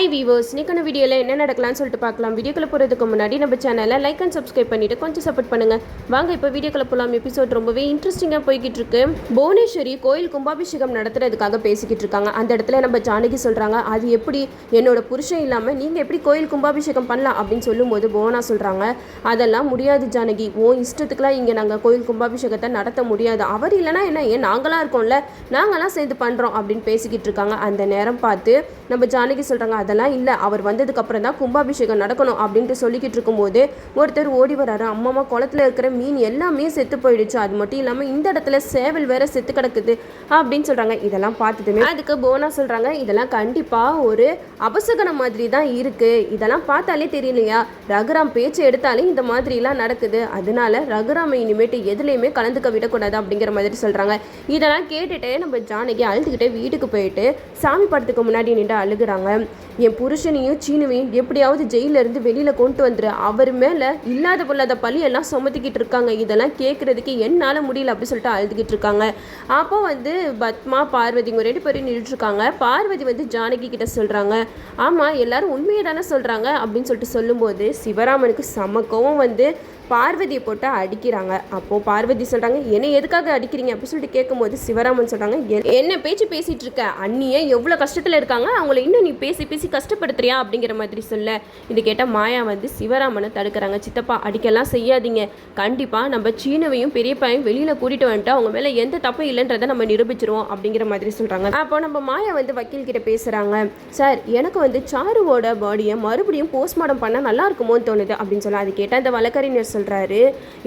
Hi viewers இன்னைக்கான வீடியோவில் என்ன நடக்கலாம்னு சொல்லிட்டு பார்க்கலாம். வீடியோக்குள்ள போகிறதுக்கு முன்னாடி நம்ம சேனலை லைக் அண்ட் சப்ஸ்கிரைப் பண்ணிட்டு கொஞ்சம் சப்போர்ட் பண்ணுங்க. வாங்க இப்போ வீடியோக்குள்ள போகலாம் எபிசோட் ரொம்பவே இன்ட்ரெஸ்டிங்காக போய்கிட்டு இருக்கு புவனேஸ்வரி கோயில் கும்பாபிஷேகம் நடத்துறதுக்காக பேசிக்கிட்டு இருக்காங்க. அந்த இடத்துல நம்ம ஜானகி சொல்கிறாங்க அது எப்படி என்னோட புருஷன் இல்லாமல் நீங்கள் எப்படி கோயில் கும்பாபிஷேகம் பண்ணலாம்? அப்படின்னு சொல்லும்போது புவனா சொல்கிறாங்க அதெல்லாம் முடியாது ஜானகி. ஓ இஷ்டத்துக்குலாம் இங்கே நாங்கள் கோயில் கும்பாபிஷேகத்தை நடத்த முடியாது. அவர் இல்லைன்னா என்ன? ஏன் நாங்களாம் இருக்கோம்ல? நாங்களாம் சேர்ந்து பண்ணுறோம் அப்படின்னு பேசிக்கிட்டு இருக்காங்க. அந்த நேரம் பார்த்து நம்ம ஜானகி சொல்கிறாங்க அதெல்லாம் இல்லை. அவர் வந்ததுக்கு அப்புறம் தான் கும்பாபிஷேகம் நடக்கணும் அப்படின்ட்டு சொல்லிக்கிட்டு இருக்கும்போது ஒருத்தர் ஓடி வராரு. அம்மாமா குளத்துல இருக்கிற மீன் எல்லாமே செத்து போயிடுச்சு. அது மட்டும் இல்லாமல் இந்த இடத்துல சேவல் வேற செத்து கிடக்குது அப்படின்னு சொல்கிறாங்க இதெல்லாம் பார்த்துட்டுமே அதுக்கு போனா சொல்கிறாங்க இதெல்லாம் கண்டிப்பாக ஒரு அபசகனம் மாதிரி தான் இருக்குது இதெல்லாம் பார்த்தாலே தெரியலையா? ரகுராம் பேச்சு எடுத்தாலே இந்த மாதிரிலாம் நடக்குது. அதனால ரகுராமை இனிமேட்டு எதுலேயுமே கலந்துக்க விடக்கூடாது அப்படிங்கிற மாதிரி சொல்கிறாங்க இதெல்லாம் கேட்டுட்டு நம்ம ஜானகி அழுதுகிட்டே வீட்டுக்கு போயிட்டு சாமி படத்துக்கு முன்னாடி நின்று அழுகுறாங்க. என் புருஷனையும் சீனுவையும் எப்படியாவது ஜெயிலிருந்து வெளியில் கொண்டு வந்துரு. அவர் மேலே இல்லாத பொல்லாத பழியெல்லாம் சுமத்திக்கிட்டு இருக்காங்க. இதெல்லாம் கேட்குறதுக்கு என்னால் முடியல அப்படி சொல்லிட்டு அழுதுகிட்டு இருக்காங்க. அப்போ வந்து பத்மா பார்வதி இவங்க ரெண்டு பேரும் நின்றுட்டு பார்வதி வந்து ஜானகி கிட்ட சொல்கிறாங்க ஆமாம் எல்லாரும் உண்மையை தானே சொல்கிறாங்க அப்படின்னு சொல்லிட்டு சொல்லும்போது சிவராமனுக்கு செம கோவம் வந்து பார்வதியை போட்டு அடிக்கிறாங்க. அப்போது பார்வதி சொல்கிறாங்க என்னை எதுக்காக அடிக்கிறீங்க? அப்படின்னு சொல்லிட்டு கேட்கும்போது சிவராமன் சொல்கிறாங்க என்ன பேச்சு பேசிகிட்டு இருக்க? அண்ணியே எவ்வளோ கஷ்டத்தில் இருக்காங்க. அவங்கள இன்னும் நீ பேசி பேசி கஷ்டப்படுத்துறியா அப்படிங்கிற மாதிரி சொல்ல. இது கேட்டால் மாயா வந்து சிவராமனை தடுக்கிறாங்க. சித்தப்பா அடிக்கலாம் செய்யாதீங்க. கண்டிப்பாக நம்ம சீனவையும் பெரியப்பாயும் வெளியில் கூட்டிகிட்டு வந்துட்டு அவங்க மேலே எந்த தப்பும் இல்லைன்றதை நம்ம நிரூபிச்சிருவோம் அப்படிங்கிற மாதிரி சொல்கிறாங்க அப்போ நம்ம மாயா வந்து வக்கீல் கிட்ட பேசுகிறாங்க சார் எனக்கு வந்து சாருவோட பாடியை மறுபடியும் போஸ்ட்மார்ட்டம் பண்ணால் நல்லா இருக்குமோன்னு தோணுது அப்படின்னு சொல்ல. அது கேட்டால் அந்த வழக்கறிஞர் சொல்கிறாரு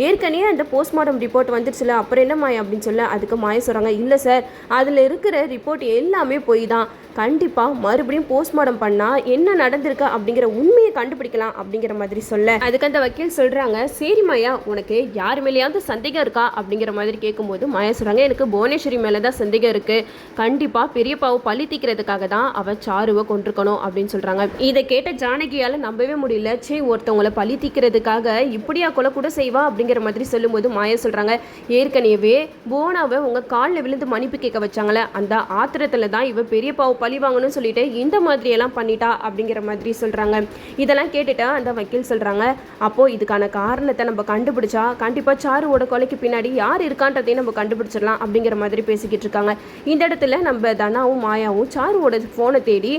ஏற்கனவே அந்த போஸ்ட்மார்ட்டம் ரிப்போர்ட் வந்துருச்சுல அப்புறம் என்ன மாயா அப்படின்னு சொல்ல. அதுக்கு மாயா சொல்கிறாங்க இல்லை சார் அதில் இருக்கிற ரிப்போர்ட் எல்லாமே போய் தான். கண்டிப்பாக மறுபடியும் போஸ்ட்மார்ட்டம் பண்ணால் என்ன நடந்திருக்கு அப்படிங்கிற உண்மையை கண்டுபிடிக்கலாம் அப்படிங்கிற மாதிரி சொல்ல. அதுக்கு அந்த வக்கீல் சொல்கிறாங்க சரி மாயா உனக்கு யார் மேலேயாவது சந்தேகம் இருக்கா? அப்படிங்கிற மாதிரி கேட்கும்போது மாயா சொல்கிறாங்க எனக்கு புவனேஸ்வரி மேலே தான் சந்தேகம் இருக்குது கண்டிப்பாக பெரியப்பாவை பழி தீக்கிறதுக்காக தான் அவள் சாருவை கொண்டிருக்கணும் அப்படின்னு சொல்கிறாங்க இதை கேட்ட ஜானகியால் நம்பவே முடியல. சே ஒருத்தவங்களை பழி தீக்கிறதுக்காக இப்படியா கொலை கூட செய்வா? அப்படிங்கிற மாதிரி சொல்லும்போது மாயா சொல்கிறாங்க ஏற்கனவே போனாவை உங்கள் காலில் விழுந்து மன்னிப்பு கேட்க வச்சாங்களே அந்த ஆத்திரத்தில் தான் இவ பெரியப்பாவை பழி வாங்கணும்னு சொல்லிட்டு இந்த மாதிரியெல்லாம் பண்ணிட்டா அப்படிங்கிற மாதிரி சொல்கிறாங்க இதெல்லாம் கேட்டுட்டு அந்த வக்கீல் சொல்கிறாங்க அப்போது இதுக்கான காரணத்தை நம்ம கண்டுபிடிச்சா கண்டிப்பாக சாருவோட கொலைக்கு பின்னாடி யார் இருக்கான்றதையும் நம்ம கண்டுபிடிச்சிடலாம் அப்படிங்கிற மாதிரி பேசிக்கிட்டு இருக்காங்க. இந்த இடத்துல நம்ம தனாவும் மாயாவும் சாருவோட ஃபோனை தேடி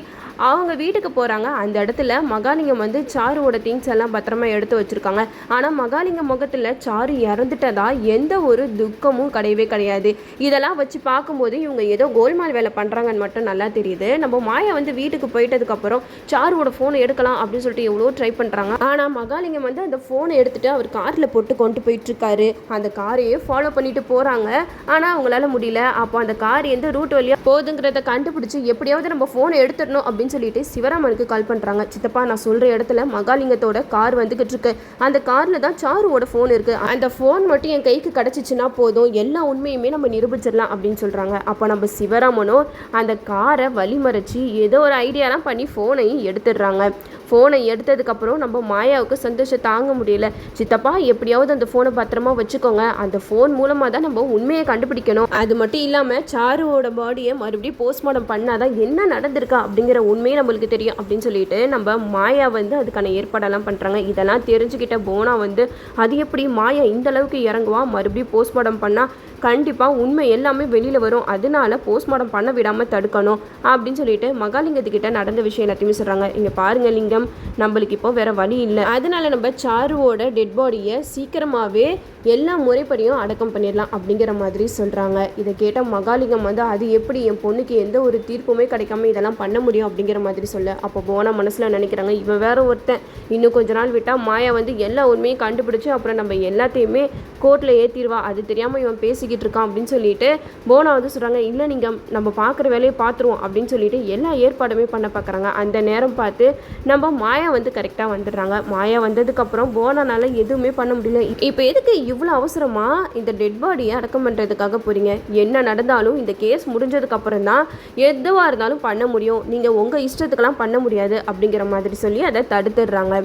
அவங்க வீட்டுக்கு போகிறாங்க அந்த இடத்துல மகாலிங்கம் வந்து சாருவோட திங்ஸ் எல்லாம் பத்திரமா எடுத்து வச்சுருக்காங்க. ஆனால் மகாலிங்கம் முகத்தில் சாரு இறந்துட்டதா எந்த ஒரு துக்கமும் கிடையவே கிடையாது. இதெல்லாம் வச்சு பார்க்கும்போது இவங்க ஏதோ கோல்மால் வேலை பண்ணுறாங்கன்னு மட்டும் நல்லா தெரியுது. நம்ம மாயா வந்து வீட்டுக்கு வந்ததுக்கப்புறம் சாருவோட ஃபோனை எடுக்கலாம் அப்படின்னு சொல்லிட்டு எவ்வளோ ட்ரை பண்ணுறாங்க ஆனால் மகாலிங்கம் வந்து அந்த ஃபோனை எடுத்துகிட்டு அவர் காரில் போட்டு கொண்டு போயிட்டுருக்காரு அந்த காரையே ஃபாலோ பண்ணிட்டு போகிறாங்க ஆனால் அவங்களால முடியல. அப்போ அந்த கார் எந்த ரூட் வழியாக போகுதுங்கிறத கண்டுபிடிச்சி எப்படியாவது நம்ம ஃபோனை எடுத்துடணும் அப்படின்னு சொல்லிட்டு சிவராமனுக்கு கால் பண்ணுறாங்க சித்தப்பா நான் சொல்கிற இடத்துல மகாலிங்கத்தோட கார் வந்துக்கிட்டு இருக்கு. அந்த காரில் தான் சாருவோட ஃபோன் இருக்குது அந்த ஃபோன் மட்டும் என் கைக்கு கிடச்சிச்சின்னா போதும். எல்லா உண்மையுமே நம்ம நிரூபிச்சிடலாம் அப்படின்னு சொல்கிறாங்க அப்போ நம்ம சிவராமனும் அந்த காரை வழிமறைச்சி ஏதோ ஒரு ஐடியாலாம் பண்ணி ஃபோனையும் எடுத்துடுறாங்க. ஃபோனை எடுத்ததுக்கப்புறம் நம்ம மாயாவுக்கு சந்தோஷம் தாங்க முடியல. சித்தப்பா எப்படியாவது அந்த ஃபோனை பத்திரமா வச்சுக்கோங்க. அந்த ஃபோன் மூலமாக தான் நம்ம உண்மையை கண்டுபிடிக்கணும். அது மட்டும் இல்லாமல் சாருவோட பாடியை மறுபடியும் போஸ்ட்மார்ட்டம் பண்ணாதான் என்ன நடந்திருக்கா அப்படிங்கிற உண்மையை நம்மளுக்கு தெரியும் அப்படின்னு சொல்லிட்டு நம்ம மாயா வந்து அதுக்கான ஏற்பாடெல்லாம் பண்ணுறாங்க இதெல்லாம் தெரிஞ்சுக்கிட்ட போனா வந்து அது எப்படி மாயா இந்த அளவுக்கு இறங்குவா? மறுபடியும் போஸ்ட்மார்ட்டம் பண்ணால் கண்டிப்பாக உண்மை எல்லாமே வெளியில் வரும். அதனால போஸ்ட்மார்ட்டம் பண்ண விடாமல் தடுக்கணும் அப்படின்னு சொல்லிட்டு மகாலிங்கத்துக்கிட்ட நடந்த விஷயம் எல்லாத்தையுமே சொல்கிறாங்க இங்கே பாருங்க லிங்கம் நம்மளுக்கு இப்போ வேற வழி இல்லை. அதனால நம்ம சாருவோட டெட் பாடியை சீக்கிரமாகவே எல்லா முறைப்படியும் அடக்கம் பண்ணிடலாம் அப்படிங்கிற மாதிரி சொல்கிறாங்க இதை கேட்ட மகாலிங்கம் வந்து அது எப்படி என் பொண்ணுக்கு எந்த ஒரு தீர்ப்புமே கிடைக்காம இதெல்லாம் பண்ண முடியும் அப்படிங்கிற மாதிரி சொல்ல. அப்போ போன மனசில் நினைக்கிறாங்க இவன் வேற ஒருத்தன். இன்னும் கொஞ்ச நாள் விட்டால் மாயா வந்து எல்லா உண்மையும் கண்டுபிடிச்சி அப்புறம் நம்ம எல்லாத்தையுமே கோர்ட்டில் ஏற்றிடுவா அது தெரியாமல் இவன் பேசிக்கிட்டு இருக்கான் அப்படின்னு சொல்லிட்டு போனா வந்து சொல்கிறாங்க இல்லை நீங்கள் நம்ம பார்க்குற வேலையை பார்த்துருவோம் அப்படின்னு சொல்லிட்டு எல்லா ஏற்பாடுமே பண்ண பார்க்குறாங்க அந்த நேரம் பார்த்து நம்ம மாயா வந்து கரெக்டாக வந்துடுறாங்க. மாயா வந்ததுக்கப்புறம் போனானால எதுவுமே பண்ண முடியல. இப்போ எதுக்கு இவ்வளோ அவசரமாக இந்த டெட் பாடியை அடக்கம் பண்ணுறதுக்காக போகிறீங்க என்ன நடந்தாலும் இந்த கேஸ் முடிஞ்சதுக்கப்புறம் தான் எதுவாக இருந்தாலும் பண்ண முடியும். நீங்கள் உங்கள் இஷ்டத்துக்கெல்லாம் பண்ண முடியாது அப்படிங்கிற மாதிரி சொல்லி அதை தடுத்துடுறாங்க.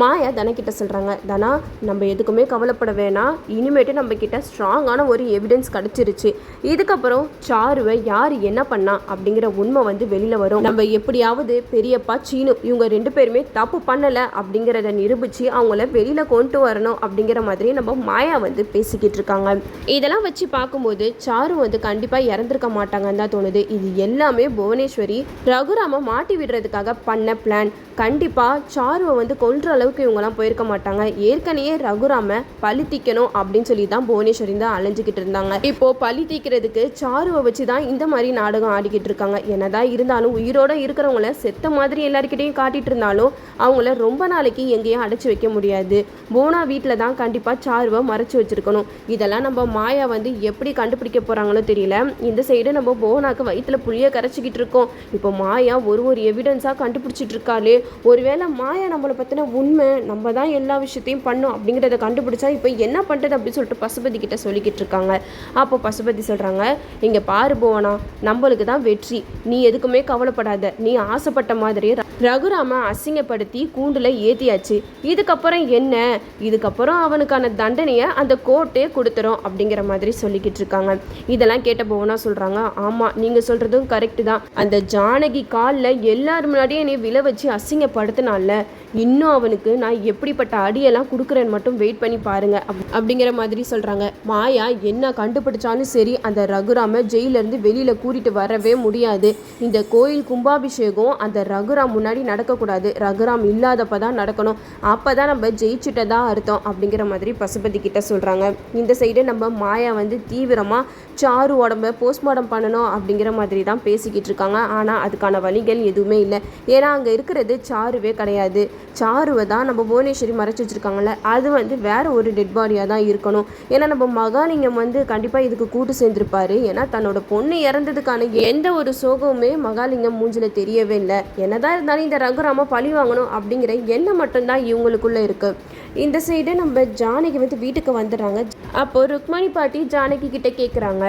மாயா தனக்கிட்ட சொல்கிறாங்க தனா நம்ம எதுக்குமே கவலைப்பட வேணாம். இனிமேட்டு நம்ம கிட்ட ஸ்ட்ராங்கான ஒரு எவிடன்ஸ் கிடச்சிருச்சு. இதுக்கப்புறம் சாருவை யார் என்ன பண்ணா? அப்படிங்கிற உண்மை வந்து வெளியில் வரும். நம்ம எப்படியாவது பெரியப்பா சீனு இவங்க ரெண்டு பேருமே தப்பு பண்ணலை அப்படிங்கிறத நிரூபித்து அவங்கள வெளியில் கொண்டு வரணும் அப்படிங்கிற மாதிரி நம்ம மாயா வந்து பேசிக்கிட்டு இருக்காங்க. இதெல்லாம் வச்சு பார்க்கும்போது சாரு வந்து கண்டிப்பாக இறந்துருக்க மாட்டாங்கன்னு தான் தோணுது. இது எல்லாமே புவனேஸ்வரி ரகுராம மாட்டி விடுறதுக்காக பண்ண பிளான் கண்டிப்பாக சாருவை வந்து கொல்ற அளவுக்கு இவங்கெல்லாம் போயிருக்க மாட்டாங்க. ஏற்கனவே ரகுராம பழி தீக்கணும் அப்படின்னு சொல்லி தான் புவனேஸ்வரி தான் அலைஞ்சிக்கிட்டு இருந்தாங்க. இப்போ பழி தீக்கிறதுக்கு சாருவை வச்சு தான் இந்த மாதிரி நாடகம் ஆடிக்கிட்டு இருக்காங்க. என்னதான் இருந்தாலும் உயிரோட இருக்கிறவங்கள செத்த மாதிரி எல்லாருக்கிட்டையும் காட்டிட்டு இருந்தாலும் அவங்கள ரொம்ப நாளைக்கு எங்கேயும் அடைச்சி வைக்க முடியாது. போனா வீட்டில் தான் கண்டிப்பாக சாருவை மறைச்சி வச்சிருக்கணும். இதெல்லாம் நம்ம மாயா வந்து எப்படி கண்டுபிடிக்க போகிறாங்களோ தெரியல. இந்த சைடு நம்ம போனாக்கு வயிற்றுல புளியை கரைச்சிக்கிட்டு இருக்கோம். இப்போ மாயா ஒரு ஒரு எவிடன்ஸாக கண்டுபிடிச்சிட்டு இருக்காளே. ஒருவேளை மாயா நம்மளை பற்றின உண்மை உண்மை நம்ம தான் எல்லா விஷயத்தையும் பண்ணோம் அப்படிங்கிறத கண்டுபிடிச்சா இப்போ என்ன பண்ணுறது அப்படின்னு சொல்லிட்டு பசுபதி கிட்ட சொல்லிக்கிட்டு இருக்காங்க. அப்போ பசுபதி சொல்கிறாங்க இங்கே பாரு போவனா நம்மளுக்கு தான் வெற்றி. நீ எதுக்குமே கவலைப்படாத. நீ ஆசைப்பட்ட மாதிரியே ர- ரகுராம அசிங்கப்படுத்தி கூண்டில் ஏற்றியாச்சு இதுக்கப்புறம் என்ன? இதுக்கப்புறம் அவனுக்கான தண்டனையை அந்த கோர்ட்டே கொடுத்துரும் அப்படிங்கிற மாதிரி சொல்லிக்கிட்டு இருக்காங்க. இதெல்லாம் கேட்ட போவனா சொல்கிறாங்க ஆமாம் நீங்கள் சொல்கிறதும் கரெக்டு தான். அந்த ஜானகி காலில் எல்லார் முன்னாடியே என்னை விழ வச்சு அசிங்கப்படுத்தினால இன்னும் அவனுக்கு நான் எப்படிப்பட்ட அடியெல்லாம் கொடுக்குறேன்னு மட்டும் வெயிட் பண்ணி பாருங்க. அப்படிங்கிற மாதிரி சொல்கிறாங்க மாயா என்ன கண்டுபிடிச்சாலும் சரி அந்த ரகுராம ஜெயிலேருந்து வெளியில் கூட்டிட்டு வரவே முடியாது. இந்த கோயில் கும்பாபிஷேகம் அந்த ரகுராம் முன்னாடி நடக்கக்கூடாது. ரகுராம் இல்லாதப்ப தான் நடக்கணும். அப்போ தான் நம்ம ஜெயிச்சுட்டதா அர்த்தம் அப்படிங்கிற மாதிரி பசுபதி கிட்ட சொல்கிறாங்க இந்த சைடு நம்ம மாயா வந்து தீவிரமாக சாரு உடம்ப போஸ்ட்மார்ட்டம் பண்ணணும் அப்படிங்கிற மாதிரி தான் பேசிக்கிட்டு இருக்காங்க. ஆனால் அதுக்கான வழிகள் எதுவுமே இல்லை. ஏன்னா அங்கே இருக்கிறது சாருவே கிடையாது. சாருவை தான் நம்ம புவனேஸ்வரி மறைச்சு வச்சுருக்காங்கல்ல அது வந்து வேற ஒரு டெட் பாடியாக தான் இருக்கணும். ஏன்னா நம்ம மகாலிங்கம் வந்து கண்டிப்பாக இதுக்கு கூட்டு சேர்ந்துருப்பாரு. ஏன்னா தன்னோட பொண்ணு இறந்ததுக்கான எந்த ஒரு சோகமுமே மகாலிங்கம் மூஞ்சில் தெரியவே இல்லை. என்னதான் இருந்தாலும் இந்த ரகுராம பழி வாங்கணும் அப்படிங்கிற எண்ணம் மட்டும்தான் இவங்களுக்குள்ள இருக்கு. இந்த சைடு நம்ம ஜானகி வந்து வீட்டுக்கு வந்துடுறாங்க. அப்போது ருக்மணி பாட்டி ஜானகி கிட்ட கேட்குறாங்க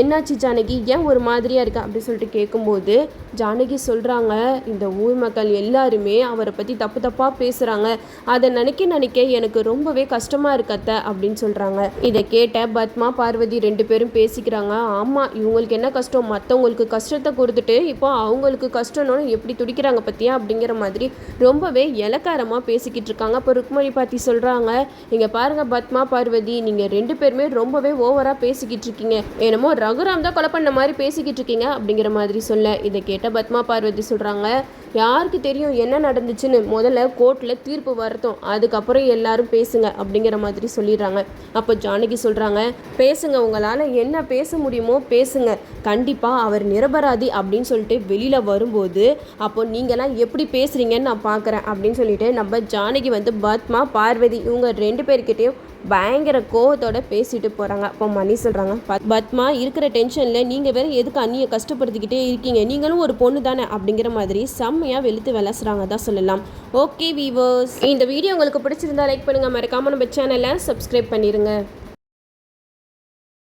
என்னாச்சு ஜானகி? ஏன் ஒரு மாதிரியாக இருக்கா? அப்படின்னு சொல்லிட்டு கேட்கும்போது ஜானகி சொல்கிறாங்க இந்த ஊர் மக்கள் எல்லாருமே அவரை பற்றி தப்பு தப்பாக பேசுகிறாங்க அதை நினைக்க நினைக்க எனக்கு ரொம்பவே கஷ்டமாக இருக்கத்த அப்படின்னு சொல்கிறாங்க இதை கேட்ட பத்மா பார்வதி ரெண்டு பேரும் பேசிக்கிறாங்க. ஆமாம் இவங்களுக்கு என்ன கஷ்டம்? மற்றவங்களுக்கு கஷ்டத்தை கொடுத்துட்டு இப்போ அவங்களுக்கு கஷ்டம்னு எப்படி துடிக்கிறாங்க பற்றியா அப்படிங்கிற மாதிரி ரொம்பவே இலக்காரமாக பேசிக்கிட்டு இருக்காங்க. அப்போ ருக்மணி பாட்டி சொல்றாங்க. இங்கே பாருங்க பத்மா பார்வதி நீங்க ரெண்டு பேருமே ரொம்பவே ஓவரா பேசிக்கிட்டு இருக்கீங்க. என்னமோ ரகுராம் தான் கொலை பண்ண மாதிரி பேசிக்கிட்டு இருக்கீங்க அப்படிங்கிற மாதிரி சொல்ல. இதை கேட்ட பத்மா பார்வதி சொல்றாங்க. யாருக்கு தெரியும் என்ன நடந்துச்சுன்னு முதல்ல கோர்ட்டில் தீர்ப்பு வரட்டும். அதுக்கப்புறம் எல்லாரும் பேசுங்க அப்படிங்கிற மாதிரி சொல்லிடுறாங்க. அப்போ ஜானகி சொல்கிறாங்க பேசுங்க உங்களால் என்ன பேச முடியுமோ பேசுங்க. கண்டிப்பாக அவர் நிரபராதி அப்படின்னு சொல்லிட்டு வெளியில் வரும்போது அப்போ நீங்களாம் எப்படி பேசுகிறீங்கன்னு நான் பார்க்குறேன் அப்படின்னு சொல்லிட்டு நம்ம ஜானகி வந்து பத்மா பார்வதி இவங்க ரெண்டு பேர்கிட்டையும் பயங்கர கோவத்தோட பேசிட்டு போகிறாங்க அப்போ மணி சொல்கிறாங்க பத்மா இருக்கிற டென்ஷனில் நீங்கள் வேற எதுக்கு அண்ணியை கஷ்டப்படுத்திக்கிட்டே இருக்கீங்க? நீங்களும் ஒரு பொண்ணு தானே? அப்படிங்கிற மாதிரி செம்மையாக வெளுத்து விளாசுறாங்க தான் சொல்லலாம். ஓகே வீவர்ஸ் இந்த வீடியோ உங்களுக்கு பிடிச்சிருந்தா லைக் பண்ணுங்கள் மறக்காமல் நம்ம சேனலை சப்ஸ்கிரைப் பண்ணிடுங்க